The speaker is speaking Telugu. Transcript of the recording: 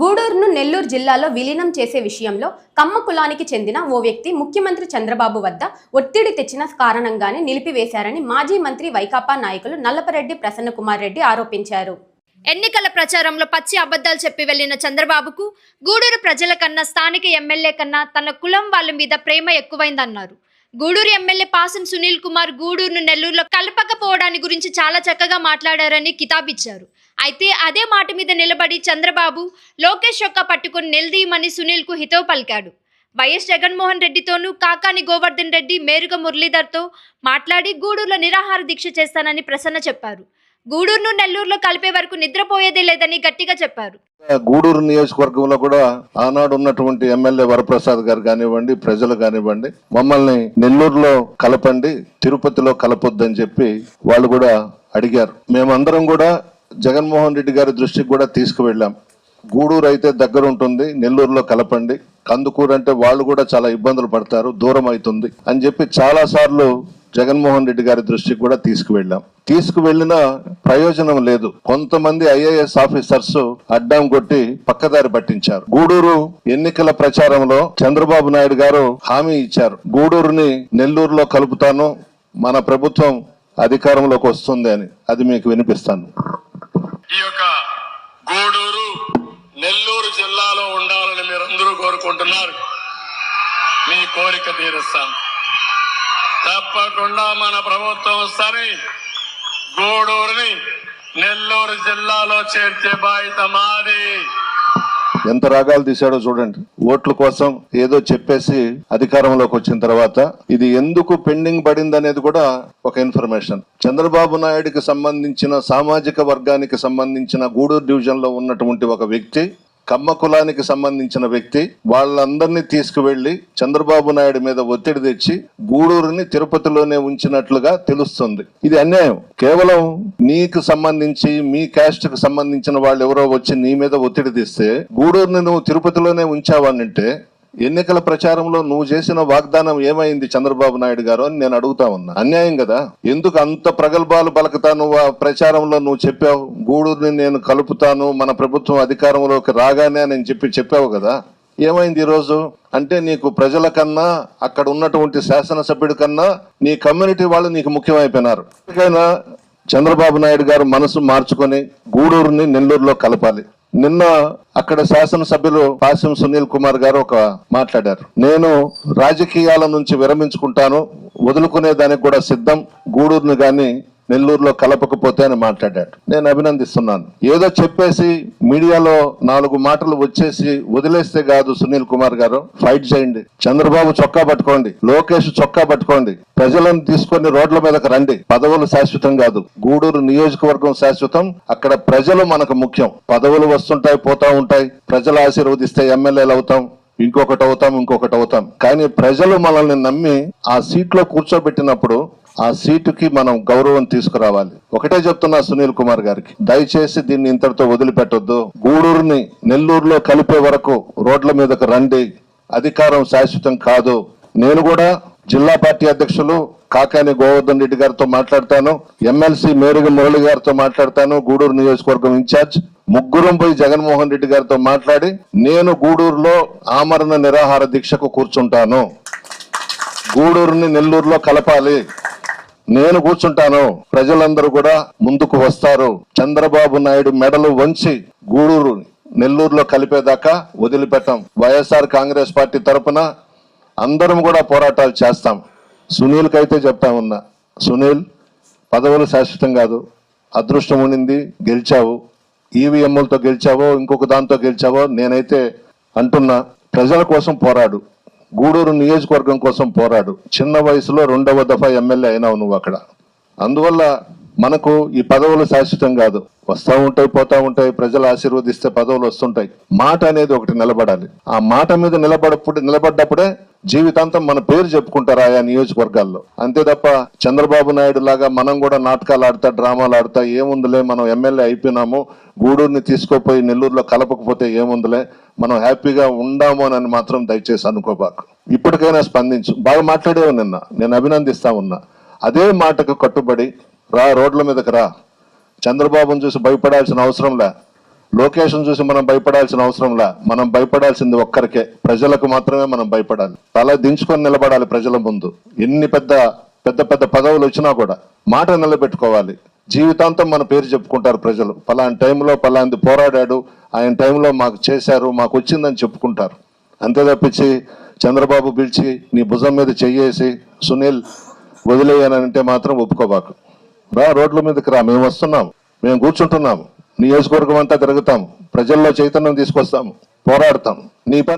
గూడూరును నెల్లూరు జిల్లాలో విలీనం చేసే విషయంలో కమ్మ కులానికి చెందిన ఓ వ్యక్తి ముఖ్యమంత్రి చంద్రబాబు వద్ద ఒత్తిడి తెచ్చిన కారణంగానే నిలిపివేశారని మాజీ మంత్రి వైకాపా నాయకులు నల్లపరెడ్డి ప్రసన్నకుమార్ రెడ్డి ఆరోపించారు. ఎన్నికల ప్రచారంలో పచ్చి అబద్ధాలు చెప్పి వెళ్ళిన చంద్రబాబుకు గూడూరు ప్రజల కన్నా స్థానిక ఎమ్మెల్యే కన్నా తన కులం వాళ్ళ మీద ప్రేమ ఎక్కువైందన్నారు. గూడూరు ఎమ్మెల్యే పాసం సునీల్ కుమార్ గూడూరును నెల్లూరులో కలపకపోవడాన్ని గురించి చాలా చక్కగా మాట్లాడారని కితాబిచ్చారు. అయితే అదే మాట మీద నిలబడి చంద్రబాబు లోకేష్ యొక్క పట్టుకుని నిలదీయమని సునీల్కు హితవు పలికాడు. వైఎస్ జగన్మోహన్ రెడ్డితోనూ కాకాని గోవర్ధన్ రెడ్డి మేరుగ మురళీధర్తో మాట్లాడి గూడూరులో నిరాహార దీక్ష చేస్తానని ప్రసన్న చెప్పారు. గూడూరును నెల్లూరులో కలిపే వరకు నిద్రపోయేదే లేదని గట్టిగా చెప్పారు. గూడూరు నియోజకవర్గంలో కూడా ఆనాడు ఉన్నటువంటి ఎమ్మెల్యే వరప్రసాద్ గారు కానివ్వండి ప్రజలు కానివ్వండి మమ్మల్ని నెల్లూరులో కలపండి తిరుపతిలో కలపొద్దని చెప్పి వాళ్ళు కూడా అడిగారు. మేమందరం కూడా జగన్మోహన్ రెడ్డి గారి దృష్టికి కూడా తీసుకువెళ్ళాం. గూడూరు అయితే దగ్గర ఉంటుంది నెల్లూరులో కలపండి. కందుకూరు అంటే వాళ్ళు కూడా చాలా ఇబ్బందులు పడతారు దూరం అవుతుంది అని చెప్పి చాలా సార్లు జగన్మోహన్ రెడ్డి గారి దృష్టికి కూడా తీసుకువెళ్ళాం. తీసుకువెళ్ళిన ప్రయోజనం లేదు. కొంతమంది ఐఏఎస్ ఆఫీసర్స్ అడ్డం కొట్టి పక్కదారి పట్టించారు. గూడూరు ఎన్నికల ప్రచారంలో చంద్రబాబు నాయుడు గారు హామీ ఇచ్చారు. గూడూరుని నెల్లూరులో కలుపుతాను మన ప్రభుత్వం అధికారంలోకి వస్తుంది అని. అది మీకు వినిపిస్తాను. ఈ యొక్క గూడూరు నెల్లూరు జిల్లాలో ఉండాలని మీరందరూ కోరుకుంటున్నారు. మీ కోరిక తీరుస్తాను తప్పకుండా మన ప్రభుత్వం సరే. గూడూరుని నెల్లూరు జిల్లాలో చేర్చే బాధ్యత మాది. ఎంత రాగాలు తీశాడో చూడండి. ఓట్ల కోసం ఏదో చెప్పేసి అధికారంలోకి వచ్చిన తర్వాత ఇది ఎందుకు పెండింగ్ పడింది అనేది కూడా ఒక ఇన్ఫర్మేషన్. చంద్రబాబు నాయుడుకి సంబంధించిన సామాజిక వర్గానికి సంబంధించిన గూడూరు డివిజన్లో ఉన్నటువంటి ఒక వ్యక్తి కమ్మ కులానికి సంబంధించిన వ్యక్తి వాళ్ళందరినీ తీసుకువెళ్ళి చంద్రబాబు నాయుడు మీద ఒత్తిడి తెచ్చి గూడూరుని తిరుపతిలోనే ఉంచినట్లుగా తెలుస్తుంది. ఇది అన్యాయం. కేవలం నీకు సంబంధించి మీ క్యాస్ట్కు సంబంధించిన వాళ్ళు ఎవరో వచ్చి నీ మీద ఒత్తిడి తీస్తే గూడూరుని నువ్వు తిరుపతిలోనే ఉంచావానంటే ఎన్నికల ప్రచారంలో నువ్వు చేసిన వాగ్దానం ఏమైంది చంద్రబాబు నాయుడు గారు అని నేను అడుగుతా ఉన్నా. అన్యాయం కదా? ఎందుకు అంత ప్రగల్భాలు పలకతా నువ్వు ఆ ప్రచారంలో నువ్వు చెప్పావు గూడూరుని నేను కలుపుతాను మన ప్రభుత్వం అధికారంలోకి రాగానే అని చెప్పి చెప్పావు కదా? ఏమైంది ఈ రోజు? అంటే నీకు ప్రజల కన్నా అక్కడ ఉన్నటువంటి శాసనసభ్యుడి కన్నా నీ కమ్యూనిటీ వాళ్ళు నీకు ముఖ్యమైపోయినారు. ఎందుకైనా చంద్రబాబు నాయుడు గారు మనసు మార్చుకొని గూడూరుని నెల్లూరులో కలపాలి. నిన్న అక్కడ శాసనసభ్యులు పాసిం సునీల్ కుమార్ గారు ఒక మాట్లాడారు. నేను రాజకీయాల నుంచి విరమించుకుంటాను వదులుకునే దానికి కూడా సిద్ధం గూడూరుని గాని నెల్లూరులో కలపకపోతే అని మాట్లాడాడు. నేను అభినందిస్తున్నాను. ఏదో చెప్పేసి మీడియాలో నాలుగు మాటలు వచ్చేసి వదిలేస్తే కాదు సునీల్ కుమార్ గారు. ఫైట్ చేయండి. చంద్రబాబు చొక్కా పట్టుకోండి. లోకేష్ చొక్కా పట్టుకోండి. ప్రజలను తీసుకొని రోడ్ల మీదకి రండి. పదవులు శాశ్వతం కాదు. గూడూరు నియోజకవర్గం శాశ్వతం. అక్కడ ప్రజలు మనకు ముఖ్యం. పదవులు వస్తుంటాయి పోతా ఉంటాయి. ప్రజలు ఆశీర్వదిస్తే ఎమ్మెల్యేలు అవుతాం. ఇంకొకటి అవుతాం ఇంకొకటి అవుతాం. కానీ ప్రజలు మనల్ని నమ్మి ఆ సీట్లో కూర్చోబెట్టినప్పుడు ఆ సీటుకి మనం గౌరవం తీసుకురావాలి. ఒకటే చెప్తున్నా సునీల్ కుమార్ గారికి. దయచేసి దీన్ని ఇంతటితో వదిలిపెట్టొద్దు. గూడూరుని నెల్లూరులో కలిపే వరకు రోడ్ల మీదకు రండి. అధికారం శాశ్వతం కాదు. నేను కూడా జిల్లా పార్టీ అధ్యక్షులు కాకాని గోవర్ధన్ రెడ్డి గారితో మాట్లాడతాను. ఎమ్మెల్సీ మేరుగ మురళి గారితో మాట్లాడతాను. గూడూరు నియోజకవర్గం ఇన్ఛార్జ్ ముగ్గురం పోయి జగన్మోహన్ రెడ్డి గారితో మాట్లాడి నేను గూడూరులో ఆమరణ నిరాహార దీక్షకు కూర్చుంటాను. గూడూరుని నెల్లూరులో కలపాలి. నేను కూర్చుంటాను. ప్రజలందరూ కూడా ముందుకు వస్తారు. చంద్రబాబు నాయుడు మెడలు వంచి గూడూరు నెల్లూరులో కలిపేదాకా వదిలిపెట్టాం. వైఎస్ఆర్ కాంగ్రెస్ పార్టీ తరఫున అందరం కూడా పోరాటాలు చేస్తాం. సునీల్కి అయితే చెప్తా ఉన్నా. సునీల్ పదవులు శాశ్వతం కాదు. అదృష్టం ఉండింది గెలిచావు. ఈవీఎంలతో గెలిచావో ఇంకొక దాంతో గెలిచావో నేనైతే అంటున్నా. ప్రజల కోసం పోరాడు. గూడూరు నియోజకవర్గం కోసం పోరాడు. చిన్న వయసులో రెండవ దఫా ఎమ్మెల్యే అయినావు నువ్వు అక్కడ. అందువల్ల మనకు ఈ పదవులు శాశ్వతం కాదు. వస్తూ ఉంటాయి పోతా ఉంటాయి ప్రజలు ఆశీర్వదిస్తే పదవులు వస్తుంటాయి. మాట అనేది ఒకటి నిలబడాలి. ఆ మాట మీద నిలబడప్పుడు నిలబడ్డప్పుడే జీవితాంతం మన పేరు చెప్పుకుంటారు ఆయా నియోజకవర్గాల్లో. అంతే తప్ప చంద్రబాబు నాయుడు లాగా మనం కూడా నాటకాలు ఆడతా డ్రామాలు ఆడతా ఏముందిలే మనం ఎమ్మెల్యే అయిపోయినాము గూడూరుని తీసుకోపోయి నెల్లూరులో కలపకపోతే ఏముందిలే మనం హ్యాపీగా ఉండాము అని మాత్రం దయచేసి అనుకోబాకు. ఇప్పటికైనా స్పందించు. బాగా మాట్లాడేవు నిన్న. నేను అభినందిస్తా ఉన్నా. అదే మాటకు కట్టుబడి రా రోడ్ల మీదకి రా. చంద్రబాబును చూసి భయపడాల్సిన అవసరంలా లొకేషన్ చూసి మనం భయపడాల్సిన అవసరంలా మనం భయపడాల్సింది ఒక్కరికే. ప్రజలకు మాత్రమే మనం భయపడాలి. తల దించుకొని నిలబడాలి ప్రజల ముందు. ఎన్ని పెద్ద పెద్ద పెద్ద పదవులు వచ్చినా కూడా మాట నిలబెట్టుకోవాలి. జీవితాంతం మన పేరు చెప్పుకుంటారు ప్రజలు. పలాంటి టైంలో పలాంటి పోరాడాడు. ఆయన టైంలో మాకు చేశారు మాకు వచ్చిందని చెప్పుకుంటారు. అంతే తప్పించి చంద్రబాబు పిలిచి నీ భుజం మీద చెయ్యేసి సునీల్ వదిలేయనంటే మాత్రం ఒప్పుకోబాకు. రా రోడ్ల మీదకి రా మేము వస్తున్నాం. మేము కూర్చుంటున్నాం. నియోజకవర్గం అంతా తిరుగుతాం. ప్రజల్లో చైతన్యం తీసుకొస్తాం. పోరాడతాం. నీ పని